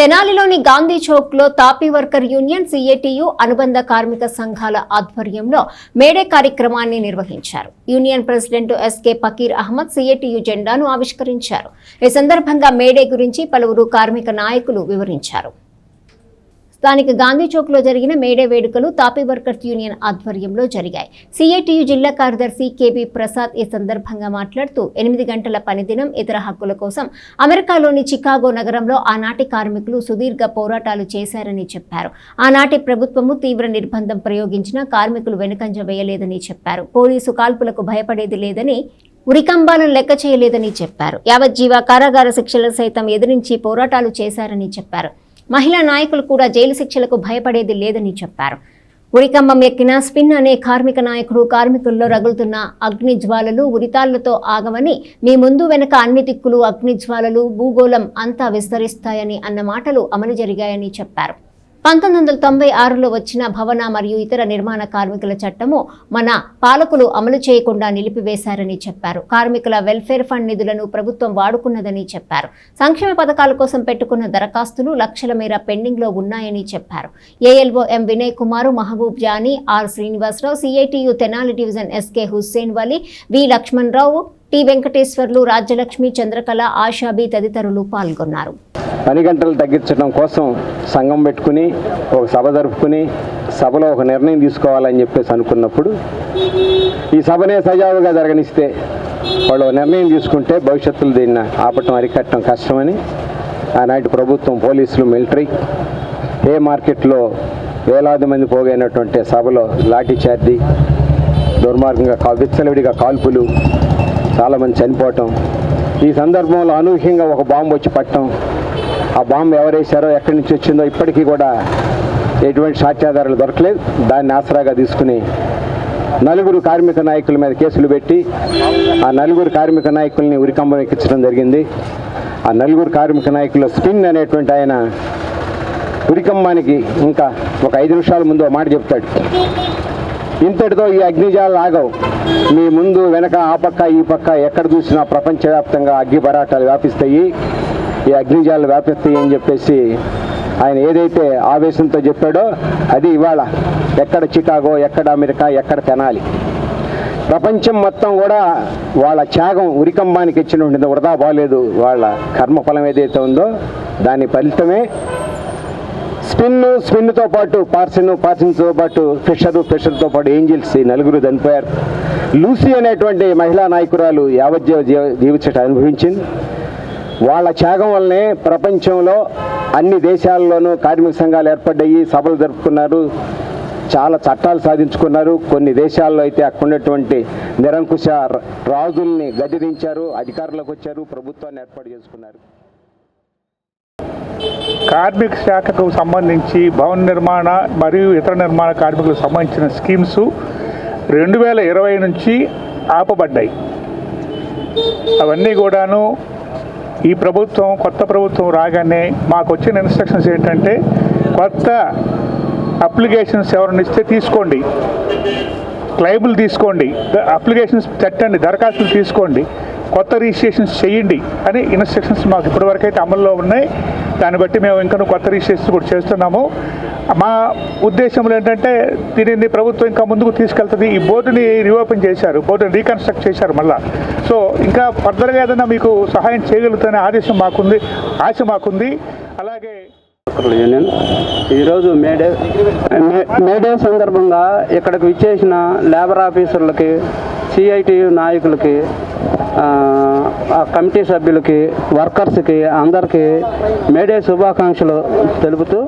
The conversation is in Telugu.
తెనాలిలోని గాంధీ చౌక్లో తాపీ వర్కర్ యూనియన్ సిఏటియు అనుబంధ కార్మిక సంఘాల ఆధ్వర్యంలో మేడే కార్యక్రమాన్ని నిర్వహించారు. Union president SK Pakir Ahmed CITU జెండాను ఆవిష్కరించారు. ఈ సందర్భంగా మేడే గురించి పలువురు కార్మిక నాయకులు వివరించారు. స్థానిక గాంధీ చౌక్లో జరిగిన మేడే వేడుకలు తాపీ వర్కర్స్ యూనియన్ ఆధ్వర్యంలో జరిగాయి. సిఐటియు జిల్లా కార్యదర్శి కేబి ప్రసాద్ ఈ సందర్భంగా మాట్లాడుతూ ఎనిమిది గంటల పనిదినం ఇతర హక్కుల కోసం అమెరికాలోని చికాగో నగరంలో ఆనాటి కార్మికులు సుదీర్ఘ పోరాటాలు చేశారని చెప్పారు. ఆనాటి ప్రభుత్వము తీవ్ర నిర్బంధం ప్రయోగించినా కార్మికులు వెనుకంజ వేయలేదని చెప్పారు. పోలీసు కాల్పులకు భయపడేది లేదని ఉరికంబాలను లెక్క చేయలేదని చెప్పారు. యావజ్జీవ కారాగార శిక్షలు సైతం ఎదిరించి పోరాటాలు చేశారని చెప్పారు. మహిళా నాయకులు కూడా జైలు శిక్షలకు భయపడేది లేదని చెప్పారు. ఉరికంబం ఎక్కిన స్పిన్ అనే కార్మిక నాయకుడు కార్మికుల్లో రగులుతున్న అగ్ని జ్వాలలు ఉరితాళ్ళతో ఆగమని మీ ముందు వెనక అన్ని దిక్కులు అగ్ని జ్వాలలు భూగోళం అంతా విస్తరిస్తాయని అన్న మాటలు అమలు జరిగాయని చెప్పారు. పంతొమ్మిది వందల తొంభై ఆరులో వచ్చిన భవన మరియు ఇతర నిర్మాణ కార్మికుల చట్టము మన పాలకులు అమలు చేయకుండా నిలిపివేశారని చెప్పారు. కార్మికుల వెల్ఫేర్ ఫండ్ నిధులను ప్రభుత్వం వాడుకున్నదని చెప్పారు. సంక్షేమ పథకాల కోసం పెట్టుకున్న దరఖాస్తులు లక్షల మేర పెండింగ్లో ఉన్నాయని చెప్పారు. ALO M Vinay Kumar Mahaboob Jani R Srinivasarao CITU Tenali division SK Hussain Vali V Lakshmanarao T Venkateswarlu Rajyalakshmi Chandrakala Ashabi తదితరులు పాల్గొన్నారు. పని గంటలు తగ్గించడం కోసం సంఘం పెట్టుకుని ఒక సభ జరుపుకుని సభలో ఒక నిర్ణయం తీసుకోవాలని చెప్పేసి అనుకున్నప్పుడు ఈ సభనే సజావుగా జరగనిస్తే వాళ్ళు నిర్ణయం తీసుకుంటే భవిష్యత్తులో దీన్ని ఆపటం అరికట్టడం కష్టమని ఆనాటి ప్రభుత్వం పోలీసులు మిలిటరీ ఏ మార్కెట్లో వేలాది మంది పోగైనటువంటి సభలో లాఠీ చార్జీ దుర్మార్గంగా విచ్చలవిడిగా కాల్పులు చాలామంది చనిపోవటం ఈ సందర్భంలో అనూహ్యంగా ఒక బాంబు వచ్చి పట్టడం. ఆ బాంబు ఎవరేశారో ఎక్కడి నుంచి వచ్చిందో ఇప్పటికీ కూడా ఎటువంటి సాక్ష్యాధారాలు దొరకలేదు. దాన్ని ఆసరాగా తీసుకుని నలుగురు కార్మిక నాయకుల మీద కేసులు పెట్టి ఆ నలుగురు కార్మిక నాయకుల్ని ఉరికంబం ఎక్కించడం జరిగింది. ఆ నలుగురు కార్మిక నాయకుల స్పిన్ అనేటువంటి ఆయన ఉరికంబానికి ఇంకా ఒక ఐదు నిమిషాల ముందు మాట చెప్తాడు. ఇంతటితో ఈ అగ్నిజాలు ఆగవు. మీ ముందు వెనక ఆ పక్క ఈ పక్క ఎక్కడ చూసినా ప్రపంచవ్యాప్తంగా అగ్నిపరాటాలు వ్యాపిస్తాయి. ఈ అగ్నిజాలు వ్యాపిస్తాయి అని చెప్పేసి ఆయన ఏదైతే ఆవేశంతో చెప్పాడో అది ఇవాళ ఎక్కడ చికాగో ఎక్కడ అమెరికా ఎక్కడ తెనాలి. ప్రపంచం మొత్తం కూడా వాళ్ళ త్యాగం ఉరికంబానికి ఇచ్చినటువంటి వృధా బాలేదు. వాళ్ళ కర్మఫలం ఏదైతే ఉందో దాని ఫలితమే స్పిన్ స్పిన్తో పాటు పార్సిన్ పార్సిన్తో పాటు ఫిషర్ ఫిషర్తో పాటు ఏంజిల్స్ ఈ నలుగురు చనిపోయారు. లూసీ అనేటువంటి మహిళా నాయకురాలు యావజ్జీవ జీవ జీవించట అనుభవించింది. వాళ్ళ త్యాగం వల్లనే ప్రపంచంలో అన్ని దేశాల్లోనూ కార్మిక సంఘాలు ఏర్పడ్డాయి సభలు జరుపుకున్నారు చాలా చట్టాలు సాధించుకున్నారు. కొన్ని దేశాల్లో అయితే అక్కడ ఉన్నటువంటి నిరంకుశ రాజుల్ని గదిరించారు అధికారులకు వచ్చారు ప్రభుత్వాన్ని ఏర్పాటు చేసుకున్నారు. కార్మిక శాఖకు సంబంధించి భవన నిర్మాణ మరియు ఇతర నిర్మాణ కార్మికులకు సంబంధించిన స్కీమ్స్ రెండు వేల ఇరవై నుంచి ఆపబడ్డాయి. అవన్నీ కూడాను ఈ ప్రభుత్వం కొత్త ప్రభుత్వం రాగానే మాకు వచ్చిన ఇన్స్ట్రక్షన్స్ ఏంటంటే కొత్త అప్లికేషన్స్ ఎవరిని ఇస్తే తీసుకోండి. క్లైబుల్ తీసుకోండి. అప్లికేషన్స్ పెట్టండి దరఖాస్తులు తీసుకోండి. కొత్త రిజిస్ట్రేషన్స్ చేయండి అని ఇన్స్ట్రక్షన్స్ మాకు ఇప్పటివరకు అయితే అమల్లో ఉన్నాయి. దాన్ని బట్టి మేము ఇంకా కొత్త రిజిస్ట్రేషన్ కూడా చేస్తున్నాము. మా ఉద్దేశంలో ఏంటంటే దీనిని ప్రభుత్వం ఇంకా ముందుకు తీసుకెళ్తుంది. ఈ బోర్డుని రీఓపెన్ చేశారు. బోర్డుని రీకన్స్ట్రక్ట్ చేశారు మళ్ళా. సో ఇంకా ఫర్దర్గా ఏదైనా మీకు సహాయం చేయగలుగుతానే ఆదేశం మాకుంది. ఆశ మాకుంది. అలాగే యూనియన్ ఈరోజు మేడే మే- మేడే సందర్భంగా ఇక్కడికి విచ్చేసిన లేబర్ ఆఫీసర్లకి సిఐటి నాయకులకి కమిటీ సభ్యులకి వర్కర్స్కి అందరికీ మేడే శుభాకాంక్షలు తెలుపుతూ